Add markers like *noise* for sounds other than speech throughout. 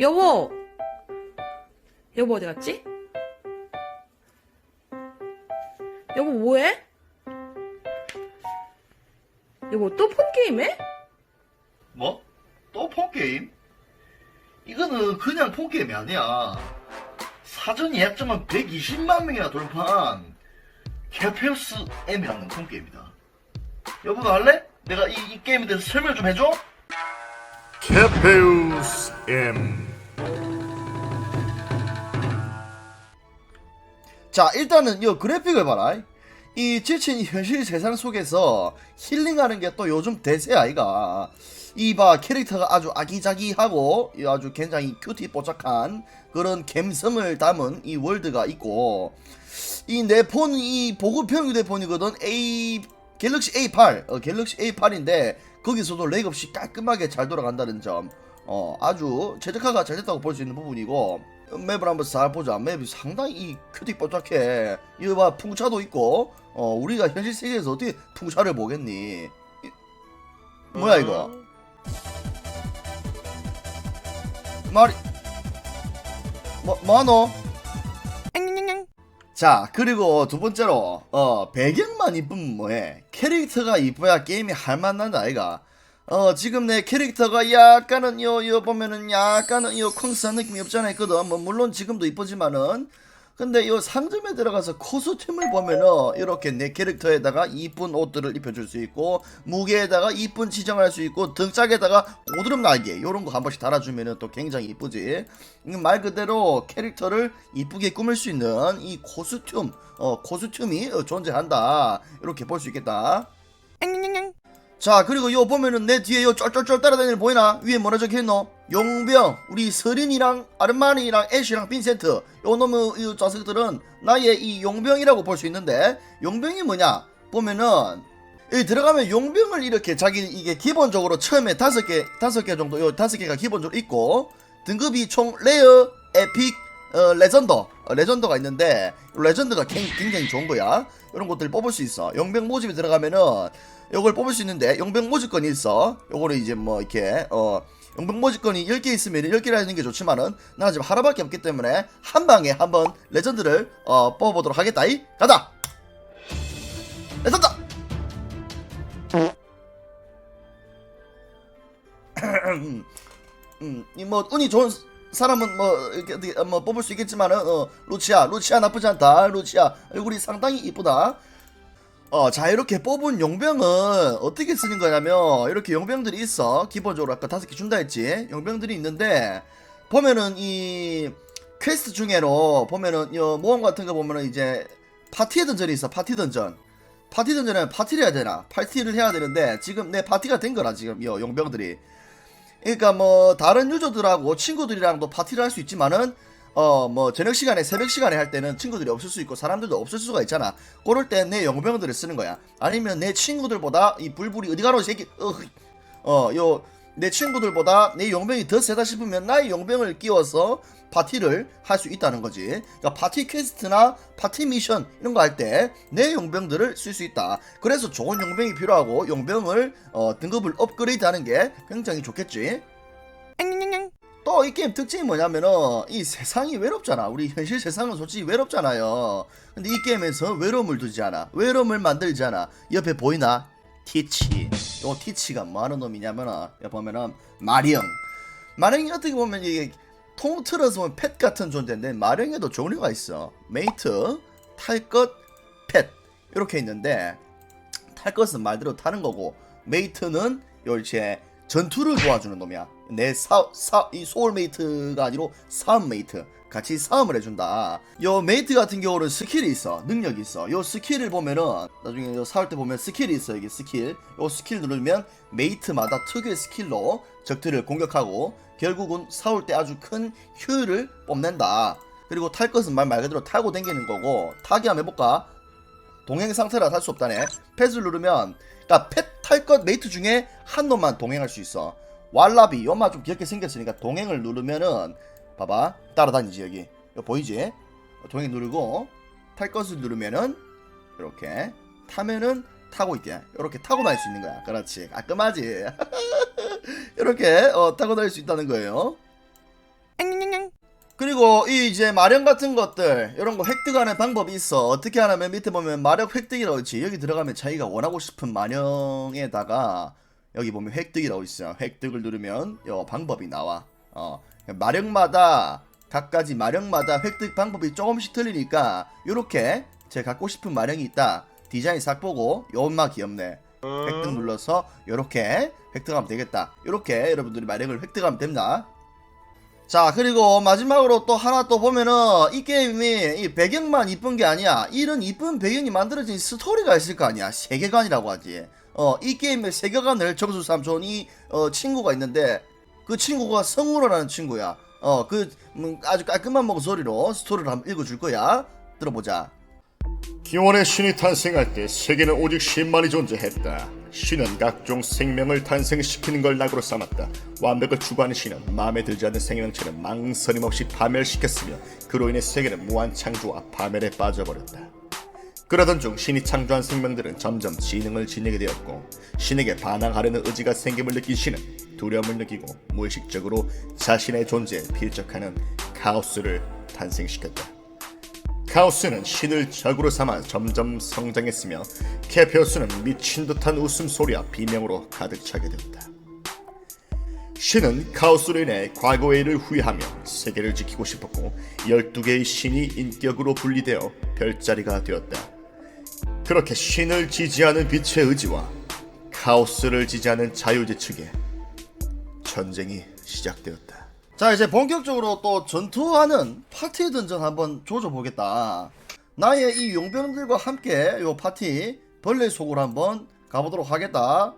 여보! 여보 어디 갔지? 여보 뭐해? 여보 또 폰게임 해? 뭐? 또 폰게임? 이거는 그냥 폰게임이 아니야. 사전 예약자만 120만 명이나 돌파한 캐페우스 M이라는 폰게임이다. 여보도 할래? 내가 이, 이 게임에 대해서 설명 좀 해줘? 캐페우스 M 자 일단은 이 그래픽을 봐라. 이 지친 현실 세상 속에서 힐링하는 게 또 요즘 대세 아이가. 이봐 캐릭터가 아주 아기자기하고 이 아주 굉장히 큐티 뽀짝한 그런 감성을 담은 이 월드가 있고 이 내 폰이 보급형 휴대폰이거든. A 갤럭시 A8 어, 갤럭시 A8인데 거기서도 렉 없이 깔끔하게 잘 돌아간다는 점. 어, 아주 최적화가 잘 됐다고 볼 수 있는 부분이고 맵을 한번 잘 보자. 맵이 상당히 이 큐티 뽀짝해. 이거 봐 풍차도 있고. 어, 우리가 현실 세계에서 어떻게 풍차를 보겠니? 이- 뭐야 이거? 말이 뭐 뭐하노 자 그리고 두 번째로 어 배경만 이쁘면 뭐해? 캐릭터가 이뻐야 게임이 할만한다 아이가 어 지금 내 캐릭터가 약간은 요요 보면은 약간은 요 콩스한 느낌이 없잖아 있거든. 뭐 물론 지금도 이쁘지만은. 근데 요 상점에 들어가서 코스튬을 보면은 이렇게 내 캐릭터에다가 이쁜 옷들을 입혀줄 수 있고 무게에다가 이쁜 지정할 수 있고 등짝에다가 고드름 날개 요런 거 한 번씩 달아주면은 또 굉장히 이쁘지. 이건 말 그대로 캐릭터를 이쁘게 꾸밀 수 있는 이 코스튬 어 코스튬이 어, 존재한다. 이렇게 볼 수 있겠다 자 그리고 요 보면은 내 뒤에 요 쫄쫄쫄 따라다니는 거 보이나? 위에 뭐라 적혀있노? 용병 우리 서린이랑 아르마니랑 애쉬랑 빈센트 요 놈의 이 자식들은 나의 이 용병이라고 볼 수 있는데 용병이 뭐냐? 보면은 여기 들어가면 용병을 이렇게 자기 이게 기본적으로 처음에 다섯 개 다섯 개 정도 요 다섯 개가 기본적으로 있고 등급이 총 레어 에픽 어, 레전더. 어, 레전더가 있는데 레전더가 굉- 굉장히 좋은 거야. 이런 것들 뽑을 수 있어. 용병 모집에 들어가면은 요걸 뽑을 수 있는데 용병 모집권이 있어. 요거를 이제 뭐 이렇게 어 용병 모집권이 10개 있으면 10개를 하는 게 좋지만은 나 지금 하나밖에 없기 때문에 한 방에 한번 레전드를 어 뽑아보도록 하겠다 이. 가자! 레전드! *clears throat* 음, 이뭐 운이 좋은 사람은 뭐 이렇게 어떻게 뭐 뽑을 수 있겠지만은 어 루치아 루치아 나쁘지 않다. 루치아 얼굴이 상당히 이쁘다. 어 자 이렇게 뽑은 용병은 어떻게 쓰는 거냐면 이렇게 용병들이 있어. 기본적으로 아까 다섯 개 준다 했지. 용병들이 있는데 보면은 이 퀘스트 중에로 보면은 요 모험 같은 거 보면은 이제 파티 던전이 있어 파티 던전. 파티 던전은 파티를 해야 되나? 파티를 해야 되는데 지금 내 파티가 된 거라 지금 요 용병들이 그러니까 뭐 다른 유저들하고 친구들이랑도 파티를 할 수 있지만은 어 뭐 저녁 시간에 새벽 시간에 할 때는 친구들이 없을 수 있고 사람들도 없을 수가 있잖아. 그럴 때내 용병들을 쓰는 거야. 아니면 내 친구들보다 이 불불이 어디 가노 이 새끼. 어요 내 친구들보다 내 용병이 더 세다 싶으면 나의 용병을 끼워서 파티를 할 수 있다는 거지. 그러니까 파티 퀘스트나 파티 미션 이런 거 할 때 내 용병들을 쓸 수 있다. 그래서 좋은 용병이 필요하고 용병을 어, 등급을 업그레이드하는 게 굉장히 좋겠지. 또 이 게임 특징이 뭐냐면은 이 세상이 외롭잖아. 우리 현실 세상은 솔직히 외롭잖아요. 근데 이 게임에서 외로움을 두지 않아. 외로움을 만들지 않아. 옆에 보이나? 티치. 요 티치가 뭐 하는 놈이냐면은 여기 보면은 마령. 마령이 어떻게 보면 이게 통틀어서 보면 펫 같은 존재인데 마령에도 종류가 있어. 메이트, 탈 것, 펫 이렇게 있는데 탈 것은 말대로 타는 거고 메이트는 요 이제 전투를 도와주는 놈이야. 내 사, 사, 이 소울 메이트가 아니로 싸움메이트. 같이 싸움을 해준다. 요 메이트 같은 경우는 스킬이 있어. 능력이 있어. 요 스킬을 보면은, 나중에 요 싸울 때 보면 스킬이 있어. 여기 스킬. 요 스킬 누르면 메이트마다 특유의 스킬로 적들을 공격하고, 결국은 싸울 때 아주 큰 효율을 뽐낸다. 그리고 탈 것은 말 말 그대로 타고 다니는 거고, 타기 한번 해볼까? 동행 상태라 탈 수 없다네. 펫을 누르면 그러니까 펫탈 것 메이트 중에 한 놈만 동행할 수 있어. 왈라비 요마 좀 귀엽게 생겼으니까 동행을 누르면은 봐봐 따라다니지 여기 여기 보이지? 동행 누르고 탈 것을 누르면은 이렇게 타면은 타고 있대. 이렇게 타고 다닐 수 있는 거야. 그렇지. 깔끔하지. *laughs* 이렇게 어, 타고 다닐 수 있다는 거예요. 그리고 이 이제 마력 같은 것들 이런 거 획득하는 방법이 있어 어떻게 하냐면 밑에 보면 마력 획득이라고 있지 여기 들어가면 자기가 원하고 싶은 마력에다가 여기 보면 획득이라고 있어요 획득을 누르면 요 방법이 나와 어 마력마다 각가지 마력마다 획득 방법이 조금씩 틀리니까 요렇게 제가 갖고 싶은 마력이 있다. 디자인 싹 보고 요 엄마 귀엽네. 획득 눌러서 요렇게 획득하면 되겠다. 요렇게 여러분들이 마력을 획득하면 됩니다. 자 그리고 마지막으로 또 하나 또 보면은 이 게임이 이 배경만 이쁜 게 아니야. 이런 이쁜 배경이 만들어진 스토리가 있을 거 아니야. 세계관이라고 하지. 어 이 게임의 세계관을 정수 삼촌이 어 친구가 있는데 그 친구가 성우라는 친구야 어 그 음, 아주 깔끔한 목소리로 스토리를 한번 읽어줄 거야 들어보자 기원의 신이 탄생할 때 세계는 오직 신만이 존재했다. 신은 각종 생명을 탄생시키는 걸 낙으로 삼았다. 완벽을 추구하는 신은 마음에 들지 않는 생명체를 망설임 없이 파멸시켰으며 그로 인해 세계는 무한 창조와 파멸에 빠져버렸다. 그러던 중 신이 창조한 생명들은 점점 지능을 지니게 되었고 신에게 반항하려는 의지가 생김을 느낀 신은 두려움을 느끼고 무의식적으로 자신의 존재에 필적하는 카오스를 탄생시켰다. 카오스는 신을 적으로 삼아 점점 성장했으며 케페오스는 미친 듯한 웃음소리와 비명으로 가득 차게 되었다. 신은 카오스로 인해 과거의 일을 후회하며 세계를 지키고 싶었고 12개의 신이 인격으로 분리되어 별자리가 되었다. 그렇게 신을 지지하는 빛의 의지와 카오스를 지지하는 자유지측의 전쟁이 시작되었다. 자 이제 본격적으로 또 전투하는 파티 던전 한번 조져보겠다. 나의 이 용병들과 함께 요 파티 벌레 속으로 한번 가보도록 하겠다.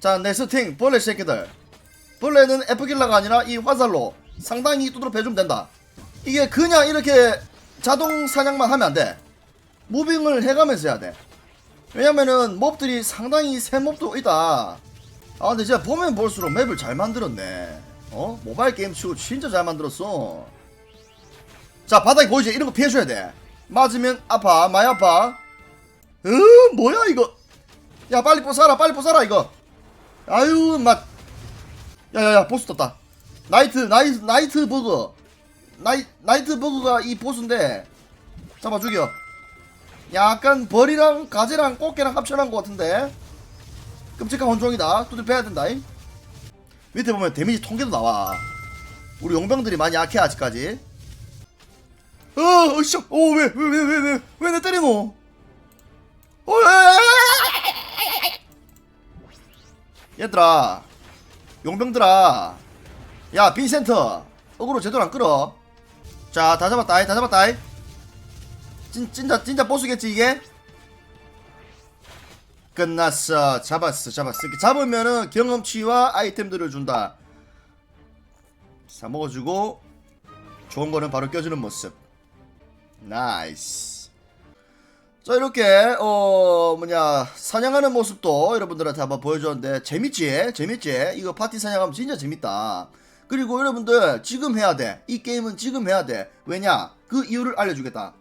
자 네스팅 벌레 새끼들. 벌레는 F킬러가 아니라 이 화살로 상당히 두드러 패주면 된다. 이게 그냥 이렇게 자동 사냥만 하면 안 돼 무빙을 해가면서 해야 돼. 왜냐면은 몹들이 상당히 새 몹도 있다. 아 근데 진짜 보면 볼수록 맵을 잘 만들었네. 어? 모바일 게임 치고 진짜 잘 만들었어. 자 바닥에 보이지? 이런 거 피해줘야 돼. 맞으면 아파 많이 아파. 으 뭐야 이거? 야 빨리 부숴라 빨리 부숴라 이거. 아유 맛 야야야 보스 떴다. 나이트 나이트 나이트 버그. 나이, 나이트 버그가 이 보스인데. 잡아 죽여 약간 벌이랑 가재랑 꽃게랑 합쳐놓은 것 같은데 끔찍한 혼종이다 두들 패야 된다 잉 밑에 보면 데미지 통계도 나와 우리 용병들이 많이 약해 아직까지 어 으쌰 오 왜 왜 왜 왜 왜 왜 내 때리노 어, 얘들아 용병들아 야 빈센터 어그로 제대로 안 끌어 자 다 잡았다 다 잡았다 진, 진짜 진짜 보스겠지 이게? 끝났어. 잡았어 잡았어. 이렇게 잡으면은 경험치와 아이템들을 준다. 사 먹어주고 좋은 거는 바로 껴주는 모습. 나이스. 자 이렇게 어 뭐냐 사냥하는 모습도 여러분들한테 한번 보여줬는데 재밌지? 재밌지? 이거 파티 사냥하면 진짜 재밌다. 그리고 여러분들 지금 해야 돼이 게임은 지금 해야 돼. 왜냐? 그 이유를 알려주겠다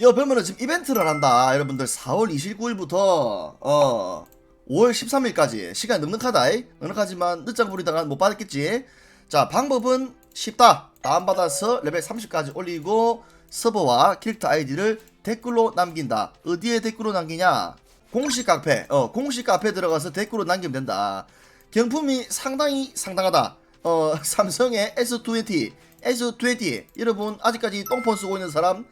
여 보면은 지금 이벤트를 한다. 여러분들 4월 29일부터 어 5월 13일까지 시간 넉넉하다 이. 넉넉하지만 늦장 부리다가 못 받았겠지? 자 방법은 쉽다. 다운받아서 레벨 30까지 올리고 서버와 캐릭터 아이디를 댓글로 남긴다. 어디에 댓글로 남기냐? 공식 카페. 어 공식 카페 들어가서 댓글로 남기면 된다. 경품이 상당히 상당하다. 어 *laughs* 삼성의 S20 S20 여러분 아직까지 똥폰 쓰고 있는 사람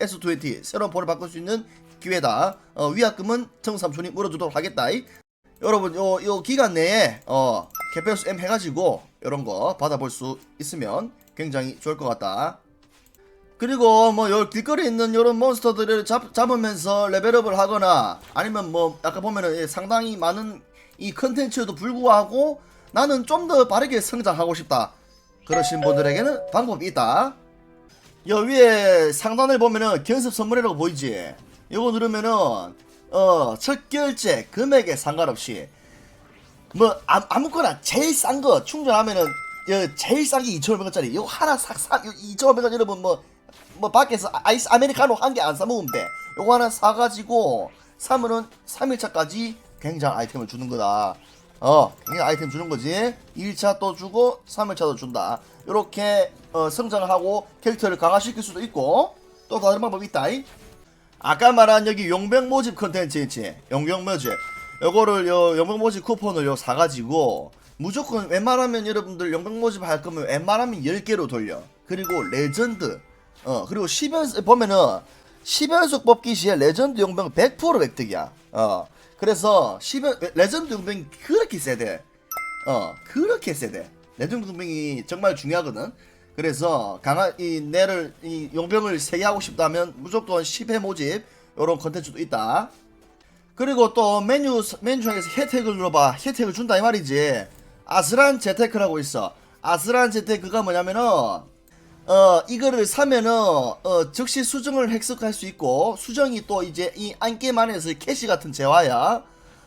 S20 새로운 폰을 바꿀 수 있는 기회다. 어, 위약금은 청삼촌이 물어주도록 하겠다. 이. 여러분 요, 요 기간 내에 어, 개페어스 M 해가지고 이런 거 받아볼 수 있으면 굉장히 좋을 것 같다. 그리고 뭐 요 길거리에 있는 요런 몬스터들을 잡, 잡으면서 레벨업을 하거나 아니면 뭐 아까 보면은 예, 상당히 많은 이 컨텐츠에도 불구하고 나는 좀 더 빠르게 성장하고 싶다. 그러신 분들에게는 방법이 있다. 여 위에 상단을 보면은 견습 선물이라고 보이지? 요거 누르면은 어 첫 결제 금액에 상관없이 뭐 아, 아무거나 제일 싼 거 충전하면은 여 제일 싼 게 2,500원짜리 요거 하나 싹사 2,500원 여러분 뭐뭐 밖에서 아이스 아메리카노 한 개 안 사 먹으면 돼. 요거 하나 사가지고 사면은 3일차까지 굉장한 아이템을 주는 거다. 어, 아이템 주는 거지. 1차 또 주고 3일차도 준다. 이렇게 어, 성장하고 캐릭터를 강화시킬 수도 있고 또 다른 방법이 있다. 이. 아까 말한 여기 용병 모집 컨텐츠 있지. 용병 모집. 요거를 요 용병 모집 쿠폰을 요 사가지고 무조건 웬만하면 여러분들 용병 모집 할 거면 웬만하면 10개로 돌려. 그리고 레전드. 어, 그리고 10연속 보면은 10연속 뽑기 시에 레전드 용병 100% 획득이야. 어. 그래서 10연 레전드 용병이 그렇게 세대. 어, 그렇게 세대. 레전드 용병이 정말 중요하거든. 그래서 강한 이 내를 이 용병을 세게 하고 싶다면 무조건 10회 모집 요런 컨텐츠도 있다. 그리고 또 메뉴 메뉴 중에서 혜택을 눌러봐 혜택을 준다 이 말이지 아스란 재테크라고 있어 아스란 재테크가 뭐냐면은 어 이거를 사면은 어 즉시 수정을 획득할 수 있고 수정이 또 이제 이 안게임 안에서 캐시 같은 재화야.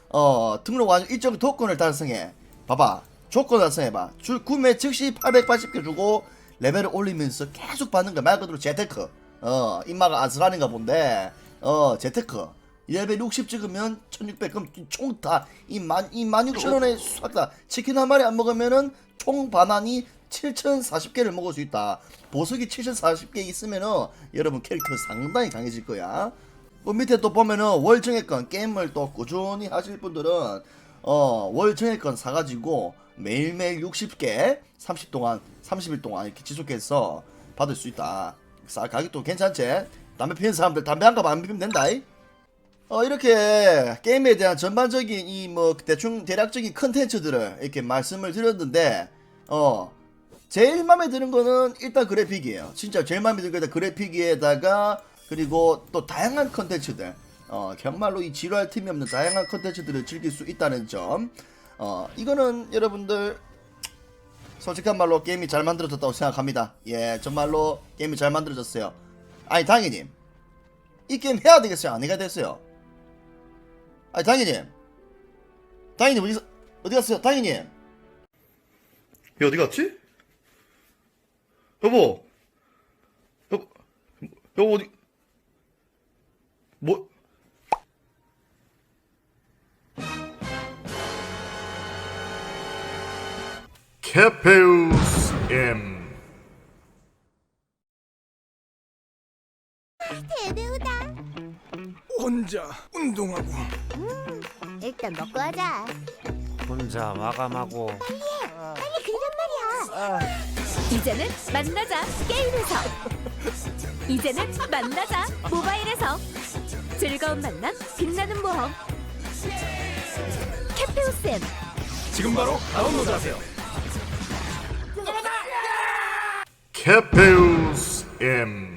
어 등록 완료 일정 토큰을 달성해. 봐봐. 조건 달성해봐. 주 구매 즉시 880개 주고 레벨을 올리면서 계속 받는 거말 그대로 재테크. 어 인마가 아스란인가 본데 어 재테크. 레벨 60 찍으면 1600 그럼 총다이 만, 이 16,000원에 싹다. 치킨 한 마리 안 먹으면은 총 반환이 7,040개를 먹을 수 있다. 보석이 7,040개 있으면은 여러분 캐릭터 상당히 강해질 거야. 그 밑에 또 보면은 월 정액권 게임을 또 꾸준히 하실 분들은 어 월 정액권 사가지고 매일매일 60개 30 동안 30일 동안 이렇게 지속해서 받을 수 있다. 싸 가격도 괜찮지? 담배 피는 사람들 담배 한 갑 안 피면 된다. 이? 어 이렇게 게임에 대한 전반적인 이 뭐 대충 대략적인 컨텐츠들을 이렇게 말씀을 드렸는데 어 제일 마음에 드는 거는 일단 그래픽이에요. 진짜 제일 마음에 드는 거 일단 그래픽에다가 그리고 또 다양한 컨텐츠들 어 정말로 이 지루할 틈이 없는 다양한 컨텐츠들을 즐길 수 있다는 점. 어 이거는 여러분들 솔직한 말로 게임이 잘 만들어졌다고 생각합니다. 예, 정말로 게임이 잘 만들어졌어요. 아니 당연히 이 게임 해야 되겠어요? 안 해야 되겠어요? 아니 당연히 당연히 어디 어디 갔어요? 당연히 얘 어디 갔지? 여보. 여보 여보 어디? 뭐? 케페우스 M. 대배우다. 혼자 운동하고. 일단 먹고 하자. 혼자 마감하고. 빨리 그러란 말이야. 이제는 만나자 게임에서. 이제는 만나자 모바일에서. 즐거운 만남 빛나는 모험. 캐페오쌤. 지금 바로 다운로드하세요. 케페우스 M